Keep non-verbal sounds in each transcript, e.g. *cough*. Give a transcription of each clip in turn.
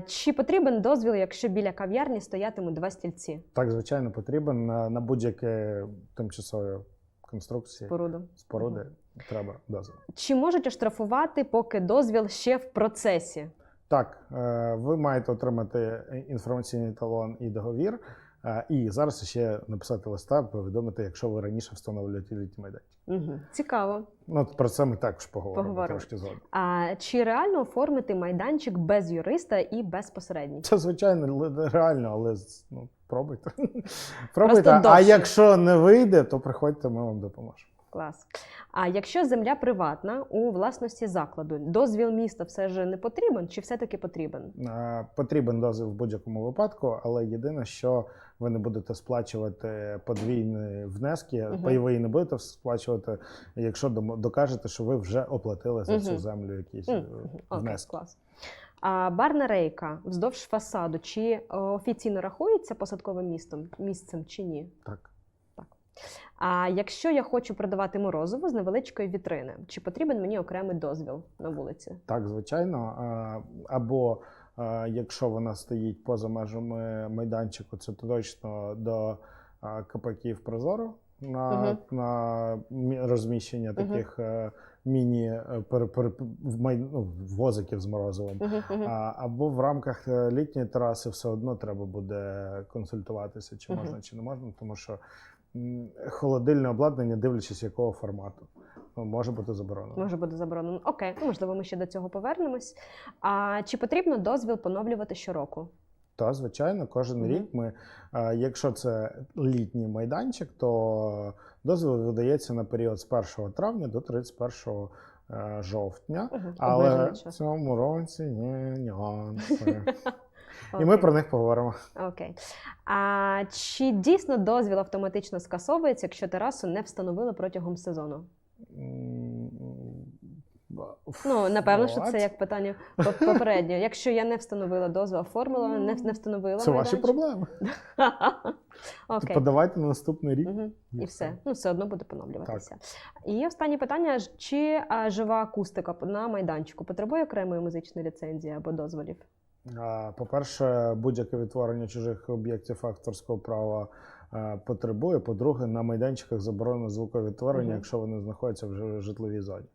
Чи потрібен дозвіл, якщо біля кав'ярні стоятимуть два стільці Так, звичайно, потрібен на, на будь-яке тимчасове конструкції, споруду? споруди Угу. треба дозвіл. Чи можуть оштрафувати, поки дозвіл ще в процесі? Так, е, ви маєте отримати інформаційний талон і договір, і зараз ще написати листа, повідомити, якщо ви раніше встановлюєте літні майданчик. Угу. Цікаво. Ну, про це ми також поговоримо, Поговоримо. трошки згодом. А чи реально оформити майданчик без юриста і безпосередньо? Це звичайно реально, але ну, пробуйте. *laughs* пробуйте. А довше. якщо не вийде, то приходьте, ми вам допоможемо. Клас. А якщо земля приватна у власності закладу, дозвіл міста все ж не потрібен, чи все-таки потрібен? Потрібен дозвіл в будь-якому випадку, але єдине, що ви не будете сплачувати подвійні внески, Мгм. пайовий не будете сплачувати, якщо докажете, що ви вже оплатили за цю землю якісь е, мгм. Окей, клас. А барна рейка вздовж фасаду, чи е, офіційно рахується посадковим містом місцем чи ні? Так. А якщо я хочу продавати морозиво з невеличкої вітрини, чи потрібен мені окремий дозвіл на вулиці? Так, звичайно. Або якщо вона стоїть поза межами майданчику, це точно до капаків Прозоро на, Мгм. на розміщення таких е, міні е, пер, пер, май, ну, возиків з морозивом. Мгм. А, або в рамках е, літньої тераси все одно треба буде консультуватися, чи можна, чи не можна, тому що холодильне обладнання, дивлячись якого формату, ну, може бути заборонено. Може бути заборонено. Окей, ну можливо, ми ще до цього повернемось. А чи потрібно дозвіл поновлювати щороку? Та, звичайно, кожен Мгм. рік ми, е, якщо це літній майданчик, то дозвіл видається на період з 1 травня до 31 е, жовтня. Мгм, Але в цьому році є нюанси. *laughs* І ми про них поговоримо. Окей. А чи дійсно дозвіл автоматично скасовується, якщо терасу не встановили протягом сезону? Ну, напевно, що це як питання по- попереднє. Якщо я не встановила дозвіл, оформила, не, не встановила. Це ваші проблеми. *laughs* Окей. Подавайте на наступний рік. Угу. і все. Ну, все одно буде поновлюватися. І останнє питання: чи а, жива акустика на майданчику потребує окремої музичної ліцензії або дозволів? По-перше, будь-яке відтворення чужих об'єктів авторського права е, потребує. По-друге, на майданчиках заборонено звуковідтворення, Мгм. якщо вони знаходяться в житловій зоні.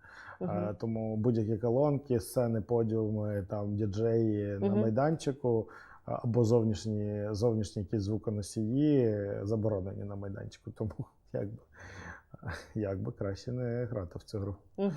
Е, Мгм. Тому будь-які колонки, сцени, подіуми, там діджеї на майданчику або зовнішні, зовнішні якісь звуконосії заборонені на майданчику. Тому якби, якби краще не грати в цю гру. Мгм.